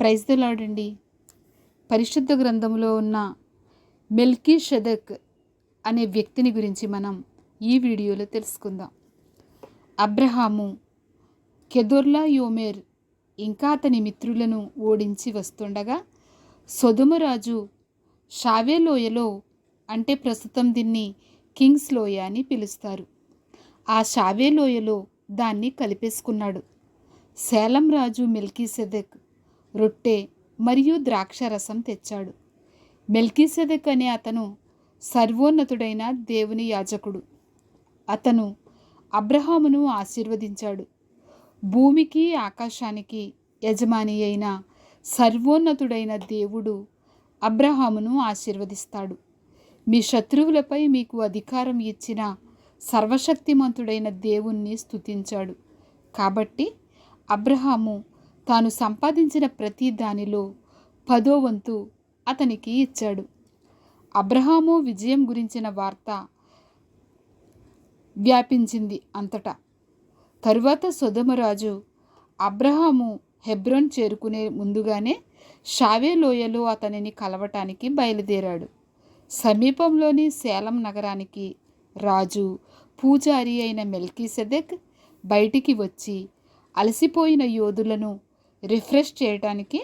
ప్రైజ్దలాడండి పరిశుద్ధ గ్రంథంలో ఉన్న మెల్కీ షదక్ అనే వ్యక్తిని గురించి మనం ఈ వీడియోలో తెలుసుకుందాం. అబ్రహాము కెదోర్లా యోమేర్ ఇంకా అతని మిత్రులను ఓడించి వస్తుండగా సొదుమరాజు షావే లోయలో అంటే ప్రస్తుతం దీన్ని కింగ్స్ లోయ అని పిలుస్తారు. ఆ షావే లోయలో దాన్ని కలిపేసుకున్నాడు. సేలం రాజు మెల్కీసెదెక్ రొట్టె మరియు ద్రాక్ష రసం తెచ్చాడు. మెల్కీసెదెక్ అనే అతను సర్వోన్నతుడైన దేవుని యాజకుడు. అతను అబ్రహామును ఆశీర్వదించాడు. భూమికి ఆకాశానికి యజమాని అయిన సర్వోన్నతుడైన దేవుడు అబ్రహామును ఆశీర్వదిస్తాడు. మీ శత్రువులపై మీకు అధికారం ఇచ్చిన సర్వశక్తిమంతుడైన దేవుణ్ణి స్తుతించాడు. కాబట్టి అబ్రహాము తాను సంపాదించిన ప్రతి దానిలో పదో వంతు అతనికి ఇచ్చాడు. అబ్రహాము విజయం గురించిన వార్త వ్యాపించింది అంతటా. తరువాత సొదమరాజు అబ్రహాము హెబ్రోన్ చేరుకునే ముందుగానే షావే లోయలో అతనిని కలవటానికి బయలుదేరాడు. సమీపంలోని సేలం నగరానికి రాజు పూజారి అయిన మెల్కీసెదెక్ బయటికి వచ్చి అలసిపోయిన యోధులను రిఫ్రెష్ చేయటానికి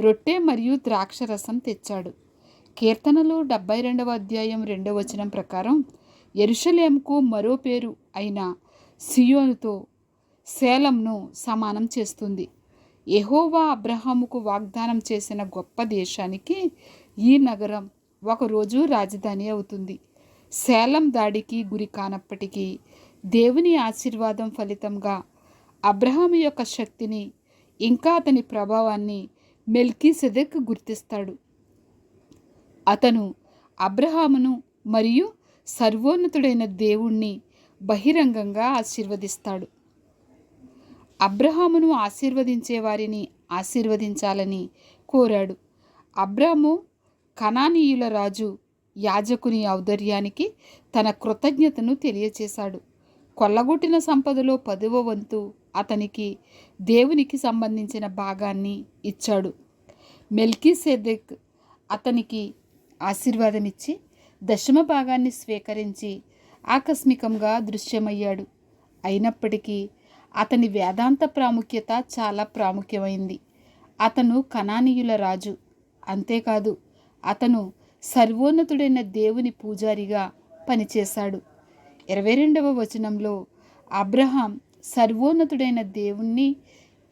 రొట్టె మరియు ద్రాక్ష రసం తెచ్చాడు. కీర్తనలు డెబ్బై రెండవ అధ్యాయం రెండవ వచనం ప్రకారం ఎరుషలేంకు మరో పేరు అయిన సియోనుతో సేలంను సమానం చేస్తుంది. ఎహోవా అబ్రహాముకు వాగ్దానం చేసిన గొప్ప దేశానికి ఈ నగరం ఒకరోజు రాజధాని అవుతుంది. సేలం దాడికి గురి కానప్పటికీ దేవుని ఆశీర్వాదం ఫలితంగా అబ్రహాము యొక్క శక్తిని ఇంకా అతని ప్రభావాన్ని మెల్కీ సెదెక్ గుర్తిస్తాడు. అతను అబ్రహామును మరియు సర్వోన్నతుడైన దేవుణ్ణి బహిరంగంగా ఆశీర్వదిస్తాడు. అబ్రహామును ఆశీర్వదించే వారిని ఆశీర్వదించాలని కోరాడు. అబ్రాము కనానీయుల రాజు యాజకుని ఔదర్యానికి తన కృతజ్ఞతను తెలియచేశాడు. కొల్లగొట్టిన సంపదలో పదవ వంతు అతనికి దేవునికి సంబంధించిన భాగాన్ని ఇచ్చాడు. మెల్కీ సేదెక్ అతనికి ఆశీర్వాదమిచ్చి దశమ భాగాన్ని స్వీకరించి ఆకస్మికంగా దృశ్యమయ్యాడు. అయినప్పటికీ అతని వేదాంత ప్రాముఖ్యత చాలా ప్రాముఖ్యమైంది. అతను కనానీయుల రాజు. అంతేకాదు అతను సర్వోన్నతుడైన దేవుని పూజారిగా పనిచేశాడు. ఇరవై రెండవ వచనంలో అబ్రహాం సర్వోన్నతుడైన దేవుణ్ణి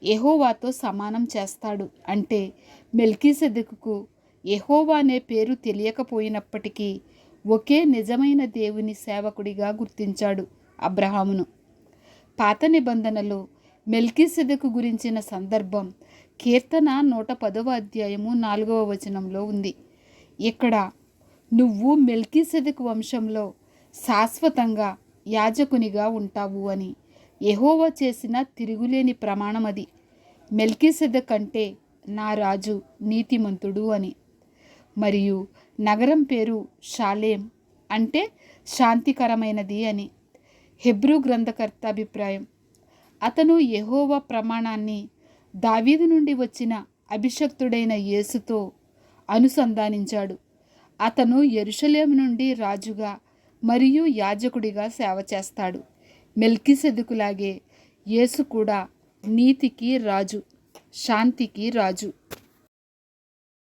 ఎహోవాతో సమానం చేస్తాడు. అంటే మెల్కీసెదకుకు ఎహోవా అనే పేరు తెలియకపోయినప్పటికీ ఒకే నిజమైన దేవుని సేవకుడిగా గుర్తించాడు అబ్రహామును. పాత నిబంధనలో మెల్కీసెదకు గురించిన సందర్భం కీర్తన నూట పదవ అధ్యాయము నాలుగవ వచనంలో ఉంది. ఇక్కడ నువ్వు మెల్కీసెదకు వంశంలో శాశ్వతంగా యాజకునిగా ఉంటావు అని ఎహోవా చేసిన తిరుగులేని ప్రమాణం అది. కంటే నా రాజు నీతిమంతుడు అని. మరియు నగరం పేరు షాలేం అంటే శాంతికరమైనది అని. హెబ్రూ గ్రంథకర్త అభిప్రాయం. అతను యహోవ ప్రమాణాన్ని దావీదు నుండి వచ్చిన అభిషక్తుడైన యేసుతో అనుసంధానించాడు. అతను ఎరుషలేం నుండి రాజుగా మరియు యాజకుడిగా సేవ చేస్తాడు. మెల్కిసెదుకులాగే యేసు కూడా నీతికి రాజు శాంతికి రాజు.